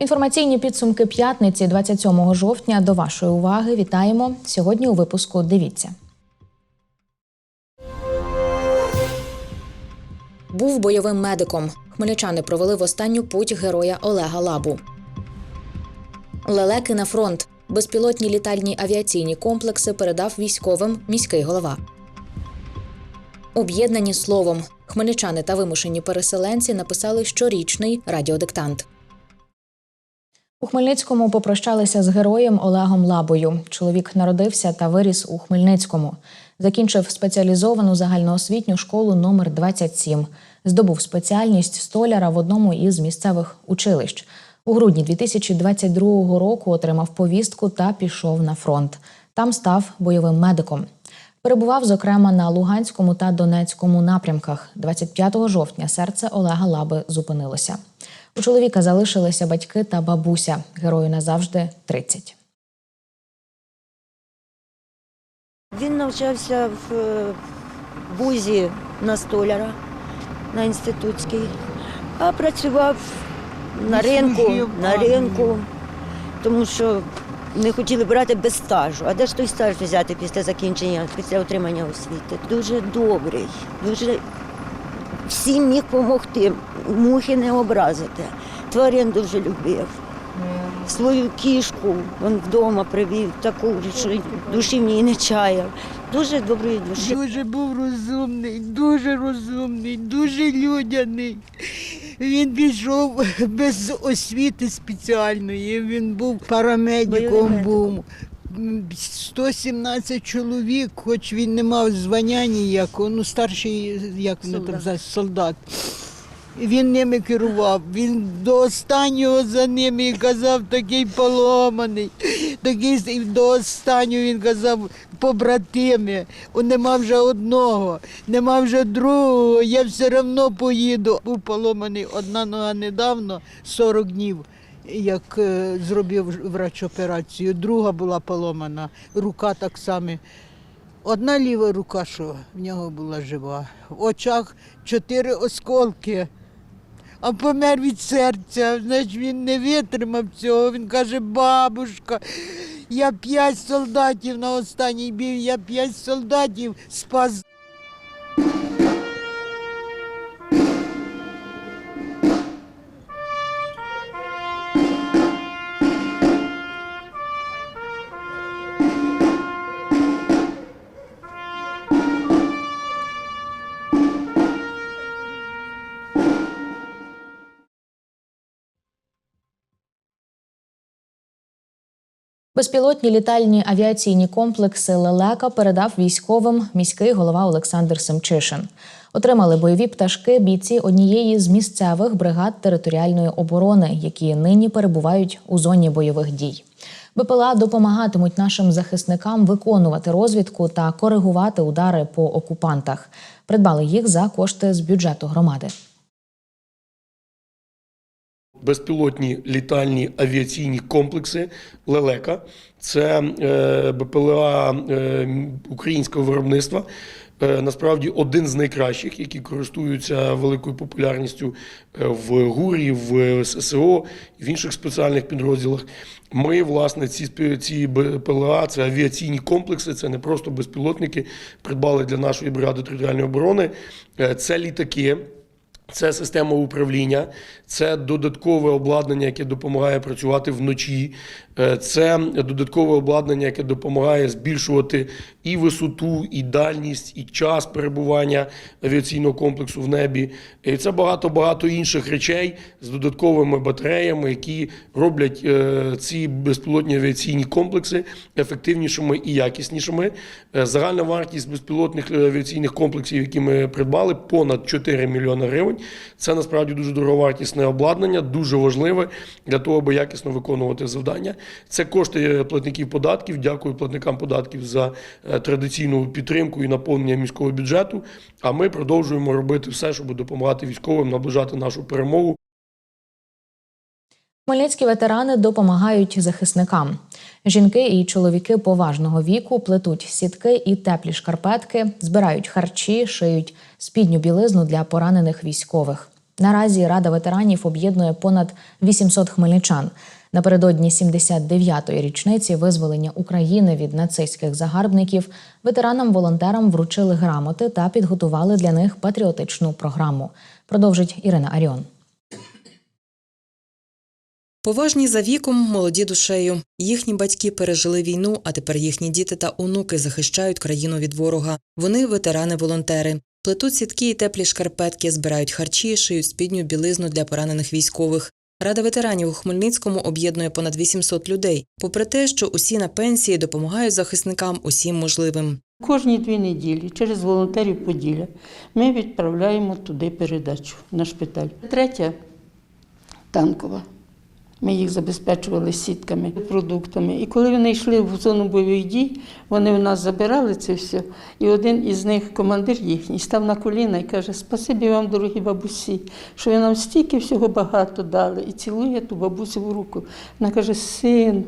Інформаційні підсумки п'ятниці, 27 жовтня. До вашої уваги вітаємо сьогодні. У випуску дивіться. Був бойовим медиком. Хмельничани провели в останню путь героя Олега Лабу. Лелеки на фронт. Безпілотні літальні авіаційні комплекси передав військовим міський голова. Об'єднані словом. Хмельничани та вимушені переселенці написали щорічний радіодиктант. У Хмельницькому попрощалися з героєм Олегом Лабою. Чоловік народився та виріс у Хмельницькому. Закінчив спеціалізовану загальноосвітню школу номер 27 Здобув спеціальність столяра в одному із місцевих училищ. У грудні 2022 року отримав повістку та пішов на фронт. Там став бойовим медиком. Перебував, зокрема, на Луганському та Донецькому напрямках. 25 жовтня серце Олега Лаби зупинилося. У чоловіка залишилися батьки та бабуся. Герою назавжди 30. Він навчався в е, вузі на столяра на інститутській, а працював на ринку, на ринку, тому що не хотіли брати без стажу. А де ж той стаж взяти після закінчення, після отримання освіти? Дуже добрий, дуже всім міг допомогти, мухи не образити. Тварин дуже любив. Свою кішку він вдома привів, таку, що душі в ній не чаяв. Дуже доброї душі. Дуже був розумний, дуже розумний, дуже людяний. Він пішов без освіти спеціальної. Він був парамедиком, був. 117 чоловік, хоч він не мав звання ніякого, ну старший, як вони там Солдат. солдат. Він ними керував. Він до останнього за ними казав, такий поломаний. Такий до останнього він казав побратими. Нема вже одного, нема вже другого. Я все одно поїду. Був поломаний одна нога недавно, 40 днів. Як е, зробив врач операцію, друга була поломана, рука так само. Одна ліва рука, що в нього була жива. В очах чотири осколки, а помер від серця. Значить, він не витримав цього. Він каже, бабушка, я п'ять солдатів на останній бій, я п'ять солдатів спас. Безпілотні літальні авіаційні комплекси Лелека передав військовим міський голова Олександр Семчишин. Отримали бойові пташки бійці однієї з місцевих бригад територіальної оборони, які нині перебувають у зоні бойових дій. БПЛА допомагатимуть нашим захисникам виконувати розвідку та коригувати удари по окупантах. Придбали їх за кошти з бюджету громади. Безпілотні літальні авіаційні комплекси Лелека. Це е, БПЛА е, українського виробництва. Е, Насправді один з найкращих, які користуються великою популярністю в ГУРі, в ССО в інших спеціальних підрозділах. Ми, власне, ці ці БПЛА, це авіаційні комплекси, це не просто безпілотники, придбали для нашої бригади територіальної оборони. Це літаки. Це система управління, це додаткове обладнання, яке допомагає працювати вночі. Е, Це додаткове обладнання, яке допомагає збільшувати і висоту, і дальність, і час перебування авіаційного комплексу в небі. І це багато багато інших речей з додатковими батареями, які роблять е, ці безпілотні авіаційні комплекси ефективнішими і якіснішими. Е, Загальна вартість безпілотних авіаційних комплексів, які ми придбали, понад 4 мільйони гривень. Це насправді дуже дороговартісне обладнання, дуже важливе для того, аби якісно виконувати завдання. Це кошти платників податків. Дякую платникам податків за е, традиційну підтримку і наповнення міського бюджету. А ми продовжуємо робити все, щоб допомагати військовим наближати нашу перемогу. Хмельницькі ветерани допомагають захисникам. Жінки і чоловіки поважного віку плетуть сітки і теплі шкарпетки, збирають харчі, шиють спідню білизну для поранених військових. Наразі Рада ветеранів об'єднує понад 800 хмельничан. Напередодні 79-ї річниці визволення України від нацистських загарбників ветеранам-волонтерам вручили грамоти та підготували для них патріотичну програму. Продовжить Ірина Аріон. Поважні за віком, молоді душею. Їхні батьки пережили війну, а тепер їхні діти та онуки захищають країну від ворога. Вони ветерани-волонтери. Плетуть сітки і теплі шкарпетки, збирають харчі, шиють спідню білизну для поранених військових. Рада ветеранів у Хмельницькому об'єднує понад 800 людей. Попри те, що усі на пенсії допомагають захисникам усім можливим. Кожні дві неділі через волонтерів Поділля ми відправляємо туди передачу на шпиталь. Третя танкова. Ми їх забезпечували сітками, продуктами. І коли вони йшли в зону бойових дій, вони у нас забирали це все. І один із них, командир їхній, став на коліна і каже: Спасибі вам, дорогі бабусі, що ви нам стільки всього багато дали. І цілує ту бабусю в руку. Вона каже: Син,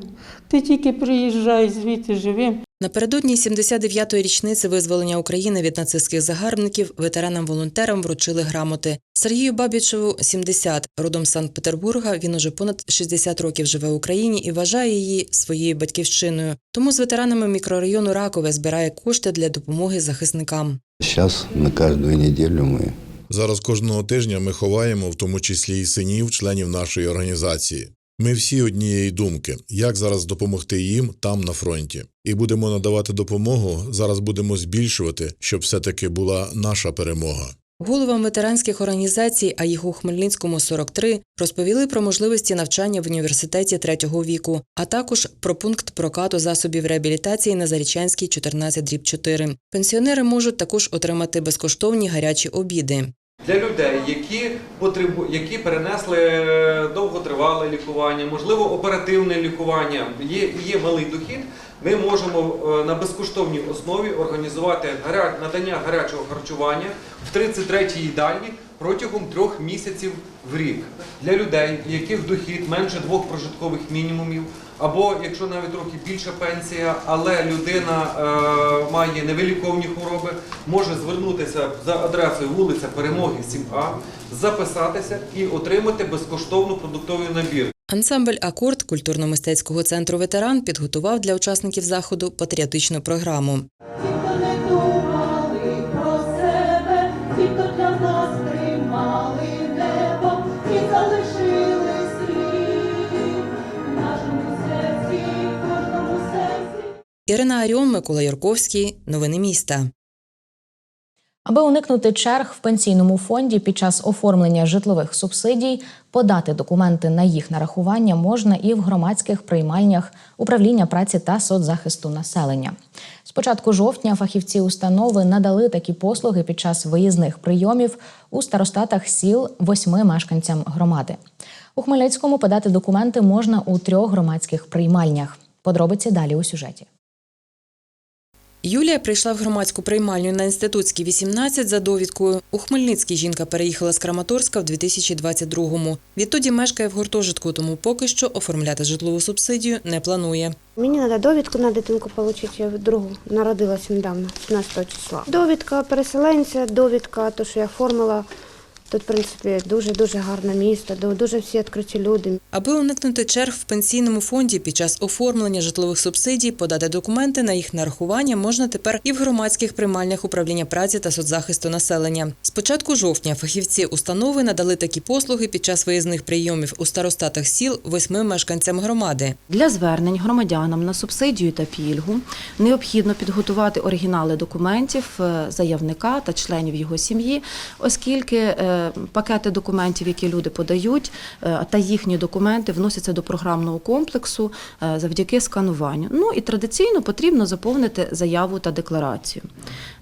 ти тільки приїжджай звідти живим. Напередодні 79-ї річниці визволення України від нацистських загарбників ветеранам-волонтерам вручили грамоти. Сергію Бабічеву 70. Родом з Санкт-Петербурга. Він уже понад 60 років живе в Україні і вважає її своєю батьківщиною. Тому з ветеранами мікрорайону Ракове збирає кошти для допомоги захисникам. Сейчас на каждую неделю мы Зараз кожного тижня ми ховаємо, в тому числі і синів, членів нашої організації. Ми всі однієї думки, як зараз допомогти їм там на фронті, і будемо надавати допомогу. Зараз будемо збільшувати, щоб все-таки була наша перемога. Головам ветеранських організацій, а їх у Хмельницькому 43, розповіли про можливості навчання в університеті третього віку, а також про пункт прокату засобів реабілітації на Зарічанській 14 дріб 4. Пенсіонери можуть також отримати безкоштовні гарячі обіди. Для людей, які потребу... які перенесли е, довготривале лікування, можливо, оперативне лікування, є, є малий дохід. Ми можемо е, на безкоштовній основі організувати надання гарячого харчування в 33-й їдальні протягом трьох місяців в рік для людей, яких дохід менше двох прожиткових мінімумів, або якщо навіть трохи більша пенсія, але людина е, має невиліковні хвороби, може звернутися за адресою вулиця Перемоги 7А, записатися і отримати безкоштовно продуктовий набір. Ансамбль Акорд культурно-мистецького центру ветеран підготував для учасників заходу патріотичну програму. Ірина Аріон, Микола Юрковський. Новини міста. Аби уникнути черг в пенсійному фонді під час оформлення житлових субсидій, подати документи на їх нарахування можна і в громадських приймальнях управління праці та соцзахисту населення. З початку жовтня фахівці установи надали такі послуги під час виїзних прийомів у старостатах сіл восьми мешканцям громади. У Хмельницькому подати документи можна у трьох громадських приймальнях. Подробиці далі у сюжеті. Юлія прийшла в громадську приймальню на інститутській 18 за довідкою. У Хмельницькій жінка переїхала з Краматорська в 2022-му. Відтоді мешкає в гуртожитку, тому поки що оформляти житлову субсидію не планує. Мені треба довідку на дитинку отримати, я другу народилася недавно, 17 числа. Довідка переселенця, довідка, то, що я оформила. Тут, в принципі, дуже-дуже гарне місто, ду- дуже всі відкриті люди. Аби уникнути черг в пенсійному фонді під час оформлення житлових субсидій, подати документи на їх нарахування можна тепер і в громадських приймальнях управління праці та соцзахисту населення. З початку жовтня фахівці установи надали такі послуги під час виїзних прийомів у старостатах сіл восьми мешканцям громади. Для звернень громадянам на субсидію та пільгу необхідно підготувати оригінали документів е, заявника та членів його сім'ї, оскільки е, пакети документів, які люди подають, е, та їхні документи вносяться до програмного комплексу е, завдяки скануванню. Ну і традиційно потрібно заповнити заяву та декларацію.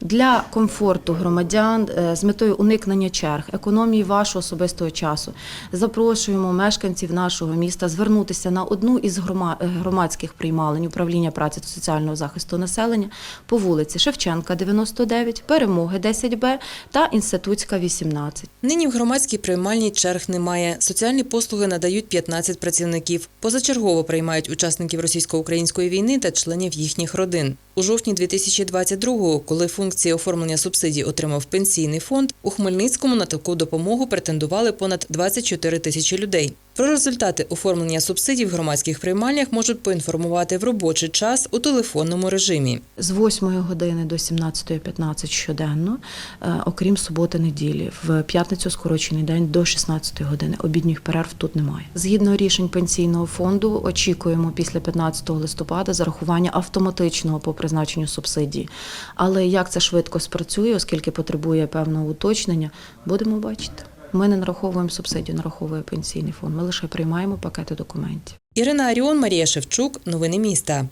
Для комфорту громадян е, з метою уникнення черг, економії вашого особистого часу запрошуємо мешканців нашого міста звернутися на одну із громадських приймалень управління праці та соціального захисту населення по вулиці Шевченка, 99, Перемоги 10Б та Інститутська 18. Нині в громадській приймальні черг немає. Соціальні послуги надають 15 працівників. Позачергово приймають учасників російсько-української війни та членів їхніх родин. У жовтні 2022-го, коли функції оформлення субсидій отримав пенсійний фонд, у Хмельницькому на таку допомогу претендували понад 24 тисячі людей. Про результати оформлення субсидій в громадських приймальнях можуть поінформувати в робочий час у телефонному режимі. З 8 години до 17.15 щоденно, е, окрім суботи-неділі. В п'ятницю скорочений день до 16 години. Обідніх перерв тут немає. Згідно рішень пенсійного фонду, очікуємо після 15 листопада зарахування автоматичного по призначенню субсидії. Але як це швидко спрацює, оскільки потребує певного уточнення, будемо бачити. Ми не нараховуємо субсидію, нараховує пенсійний фонд. Ми лише приймаємо пакети документів. Ірина Аріон, Марія Шевчук. Новини міста.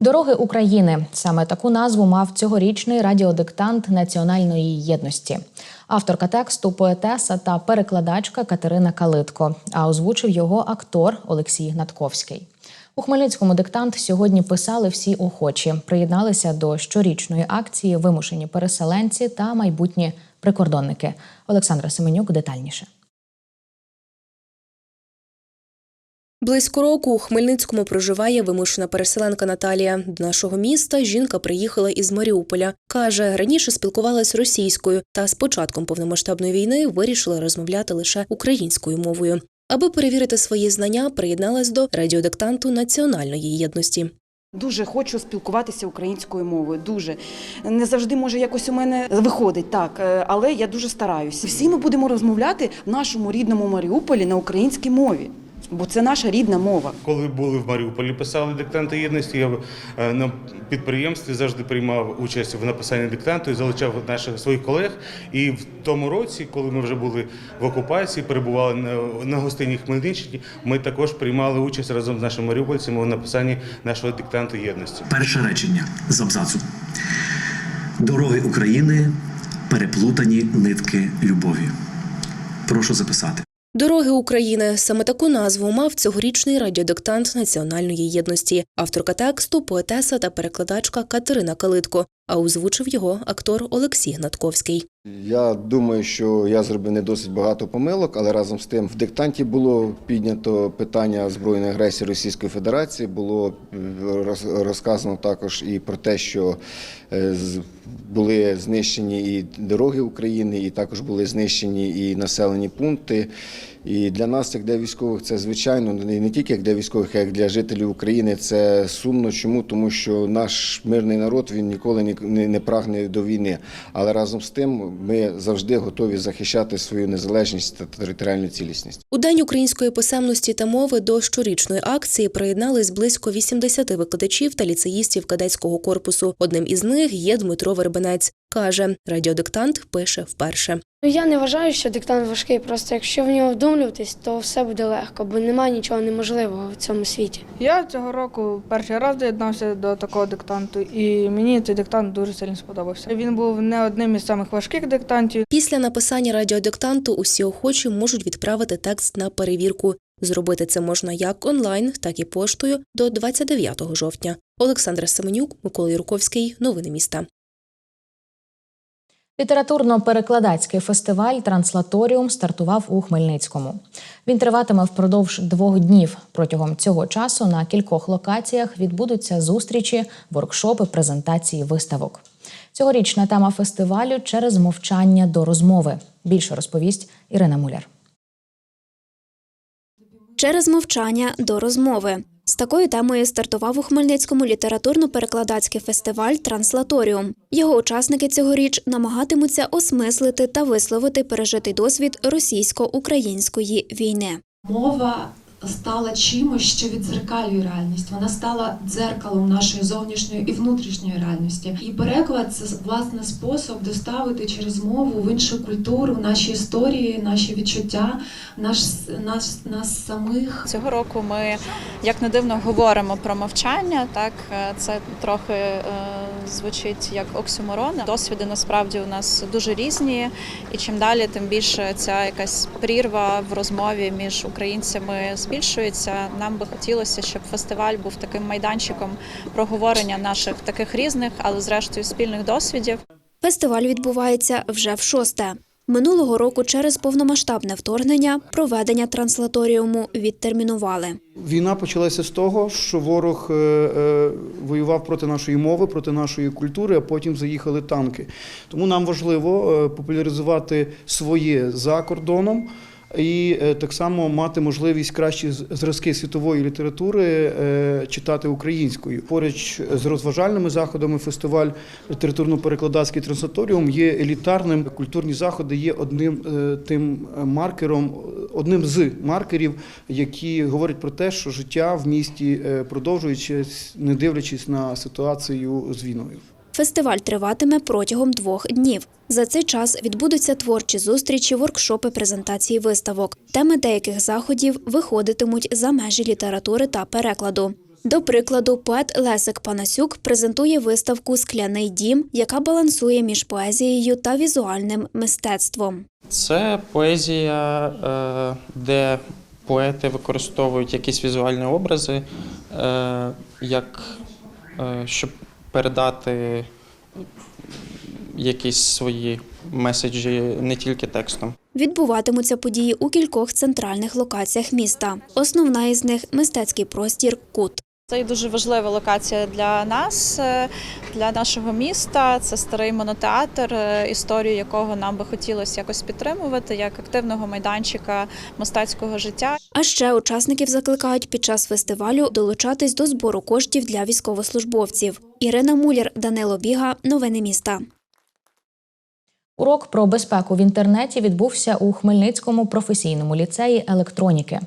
Дороги України саме таку назву мав цьогорічний радіодиктант національної єдності. Авторка тексту поетеса та перекладачка Катерина Калитко. А озвучив його актор Олексій Гнатковський. У Хмельницькому диктант сьогодні писали всі охочі. Приєдналися до щорічної акції вимушені переселенці та майбутні прикордонники. Олександра Семенюк детальніше. Близько року у Хмельницькому проживає вимушена переселенка Наталія. До нашого міста жінка приїхала із Маріуполя. Каже, раніше спілкувалась російською, та з початком повномасштабної війни вирішила розмовляти лише українською мовою. Аби перевірити свої знання, приєдналась до радіодиктанту національної єдності. Дуже хочу спілкуватися українською мовою. Дуже не завжди може якось у мене виходить так, е, але я дуже стараюся. Всі ми будемо розмовляти в нашому рідному Маріуполі на українській мові, бо це наша рідна мова. Коли були в Маріуполі, писали диктанти єдності. Я е, на підприємстві завжди приймав участь в написанні диктанту і залучав наших своїх колег. І в тому році, коли ми вже були в окупації, перебували на, на гостині Хмельниччині, ми також приймали участь разом з нашими маріупольцями в написанні нашого диктанту єдності. Перше речення з абзацу. Дороги України переплутані нитки любові. Прошу записати. Дороги України саме таку назву мав цьогорічний радіодиктант національної єдності. Авторка тексту, поетеса та перекладачка Катерина Калитко. А озвучив його актор Олексій Гнатковський. Я думаю, що я зробив не досить багато помилок, але разом з тим в диктанті було піднято питання збройної агресії Російської Федерації. Було е, розказано також і про те, що е, були знищені і дороги України, і також були знищені і населені пункти. І для нас, як для військових, це звичайно не тільки як для військових, а як для жителів України. Це сумно. Чому? Тому що наш мирний народ він ніколи не прагне до війни. Але разом з тим ми завжди готові захищати свою незалежність та територіальну цілісність. У День української писемності та мови до щорічної акції приєднались близько 80 викладачів та ліцеїстів кадетського корпусу. Одним із них є Дмитро Вербенець. Каже, радіодиктант пише вперше. Ну, Я не вважаю, що диктант важкий. Просто якщо в нього вдумлюватись, то все буде легко, бо немає нічого неможливого в цьому світі. Я цього року перший раз доєднався до такого диктанту, і мені цей диктант дуже сильно сподобався. Він був не одним із самих важких диктантів. Після написання радіодиктанту усі охочі можуть відправити текст на перевірку. Зробити це можна як онлайн, так і поштою до 29 жовтня. Олександра Семенюк, Микола Юрковський. Новини міста. Літературно-перекладацький фестиваль Транслаторіум стартував у Хмельницькому. Він триватиме впродовж двох днів. Протягом цього часу на кількох локаціях відбудуться зустрічі, воркшопи, презентації, виставок. Цьогорічна тема фестивалю через мовчання до розмови. Більше розповість Ірина Муляр. Через мовчання до розмови. З такою темою стартував у Хмельницькому літературно-перекладацький фестиваль Транслаторіум. Його учасники цьогоріч намагатимуться осмислити та висловити пережитий досвід російсько-української війни. Мова стала чимось, що відзеркалює реальність. Вона стала дзеркалом нашої зовнішньої і внутрішньої реальності. І переклад це власне спосіб доставити через мову в іншу культуру наші історії, наші відчуття, наш нас, нас самих. Цього року ми, як не дивно, говоримо про мовчання. Так е, це трохи е, звучить як оксюморон. Досвіди насправді у нас дуже різні, і чим далі, тим більше ця якась прірва в розмові між українцями збільшується. Нам би хотілося, щоб фестиваль був таким майданчиком проговорення наших таких різних, але зрештою спільних досвідів. Фестиваль відбувається вже в шосте. Минулого року через повномасштабне вторгнення проведення транслаторіуму відтермінували. Війна почалася з того, що ворог е, е, воював проти нашої мови, проти нашої культури, а потім заїхали танки. Тому нам важливо е, популяризувати своє за кордоном. І е, так само мати можливість кращі зразки світової літератури е, читати українською. Поруч з розважальними заходами фестиваль літературно-перекладацький трансаторіум є елітарним. Культурні заходи є одним е, тим маркером, одним з маркерів, які говорять про те, що життя в місті продовжується, не дивлячись на ситуацію з війною. Фестиваль триватиме протягом двох днів. За цей час відбудуться творчі зустрічі, воркшопи, презентації виставок. Теми деяких заходів виходитимуть за межі літератури та перекладу. До прикладу, поет Лесик Панасюк презентує виставку Скляний дім, яка балансує між поезією та візуальним мистецтвом. Це поезія, е, де поети використовують якісь візуальні образи, е, як, е, щоб передати якісь свої меседжі не тільки текстом. Відбуватимуться події у кількох центральних локаціях міста. Основна із них мистецький простір Кут. Це дуже важлива локація для нас, е, для нашого міста. Це старий монотеатр, е, історію якого нам би хотілося якось підтримувати як активного майданчика мистецького життя. А ще учасників закликають під час фестивалю долучатись до збору коштів для військовослужбовців. Ірина Муляр, Данило Біга. Новини міста. Урок про безпеку в інтернеті відбувся у Хмельницькому професійному ліцеї електроніки.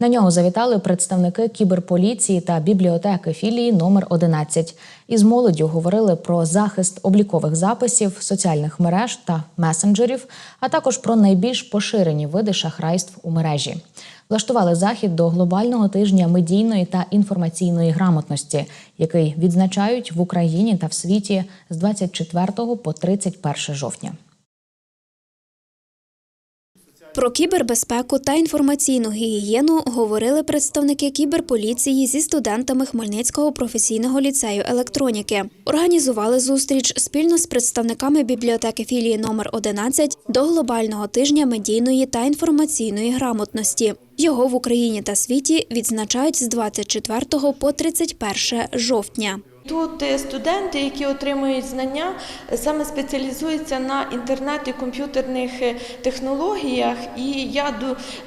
На нього завітали представники кіберполіції та бібліотеки філії номер 11 Із молоддю говорили про захист облікових записів, соціальних мереж та месенджерів, а також про найбільш поширені види шахрайств у мережі. Влаштували захід до глобального тижня медійної та інформаційної грамотності, який відзначають в Україні та в світі з 24 по 31 жовтня. Про кібербезпеку та інформаційну гігієну говорили представники кіберполіції зі студентами Хмельницького професійного ліцею електроніки. Організували зустріч спільно з представниками бібліотеки філії номер 11 до глобального тижня медійної та інформаційної грамотності. Його в Україні та світі відзначають з 24 по 31 жовтня. Тут студенти, які отримують знання, саме спеціалізуються на інтернет і комп'ютерних е, технологіях. І я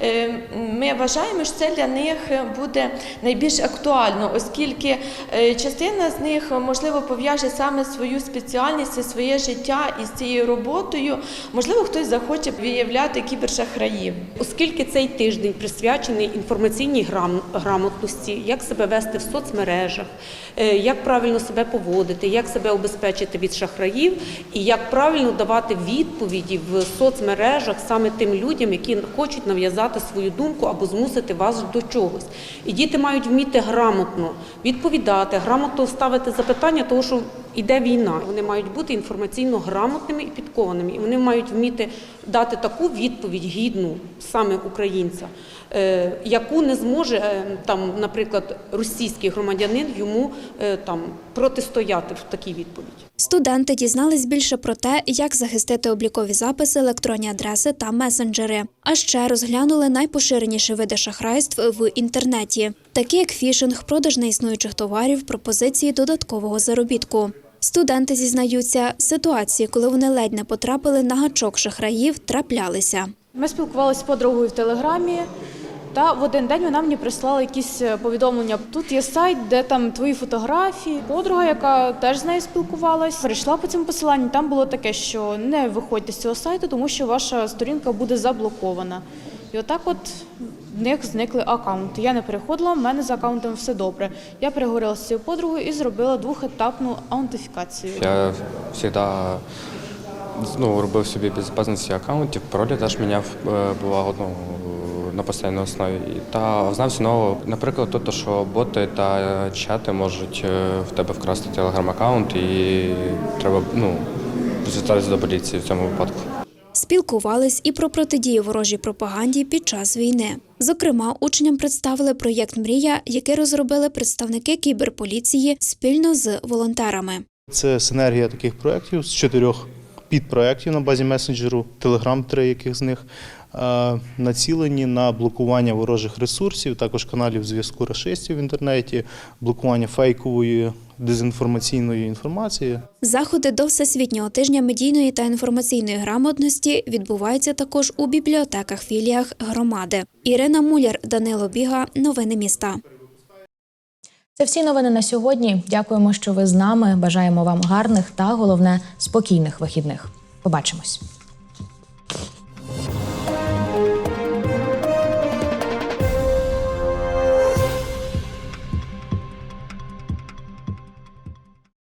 е, ми вважаємо, що це для них буде найбільш актуально, оскільки е, частина з них можливо пов'яже саме свою спеціальність, своє життя із цією роботою. Можливо, хтось захоче виявляти кібершахраїв. Оскільки цей тиждень присвячений інформаційній грам- грамотності, як себе вести в соцмережах, як правильно себе поводити, як себе обезпечити від шахраїв, і як правильно давати відповіді в соцмережах саме тим людям, які хочуть нав'язати свою думку або змусити вас до чогось. І діти мають вміти грамотно відповідати, грамотно ставити запитання, тому що іде війна. Вони мають бути інформаційно грамотними і підкованими. І вони мають вміти дати таку відповідь гідну саме українця, яку не зможе е, там, наприклад, російський громадянин йому е, там протистояти в такій відповіді. Студенти дізнались більше про те, як захистити облікові записи, електронні адреси та месенджери. А ще розглянули найпоширеніші види шахрайств в інтернеті, такі як фішинг, продаж неіснуючих товарів, пропозиції додаткового заробітку. Студенти зізнаються, ситуації, коли вони ледь не потрапили на гачок шахраїв, траплялися. Ми спілкувалися з подругою в телеграмі, та в один день вона мені прислала якісь е, повідомлення. Тут є сайт, де там твої фотографії. Подруга, яка теж з нею спілкувалась, перейшла по цьому посиланню. Там було таке, що не виходьте з цього сайту, тому що ваша сторінка буде заблокована. І отак, от в них зникли аккаунти. Я не переходила, в мене з аккаунтом все добре. Я переговорила з цією подругою і зробила двохетапну аутентифікацію. Я завжди ну, робив собі безпечності аккаунтів, паролі теж міняв е, бувало ну, на постійній основі. Та знався нового, наприклад, то, що боти та чати можуть е, в тебе вкрасти телеграм-аккаунт і треба ну, звертатися до поліції в цьому випадку. Спілкувались і про протидію ворожій пропаганді під час війни. Зокрема, учням представили проєкт Мрія, який розробили представники кіберполіції спільно з волонтерами. Це синергія таких проєктів з чотирьох підпроєктів на базі месенджеру, Telegram, три яких з них е, націлені на блокування ворожих ресурсів, також каналів зв'язку рашистів в інтернеті, блокування фейкової дезінформаційної інформації. Заходи до Всесвітнього тижня медійної та інформаційної грамотності відбуваються також у бібліотеках філіях громади. Ірина Муляр, Данило Біга. Новини міста. Це всі новини на сьогодні. Дякуємо, що ви з нами. Бажаємо вам гарних та головне спокійних вихідних. Побачимось.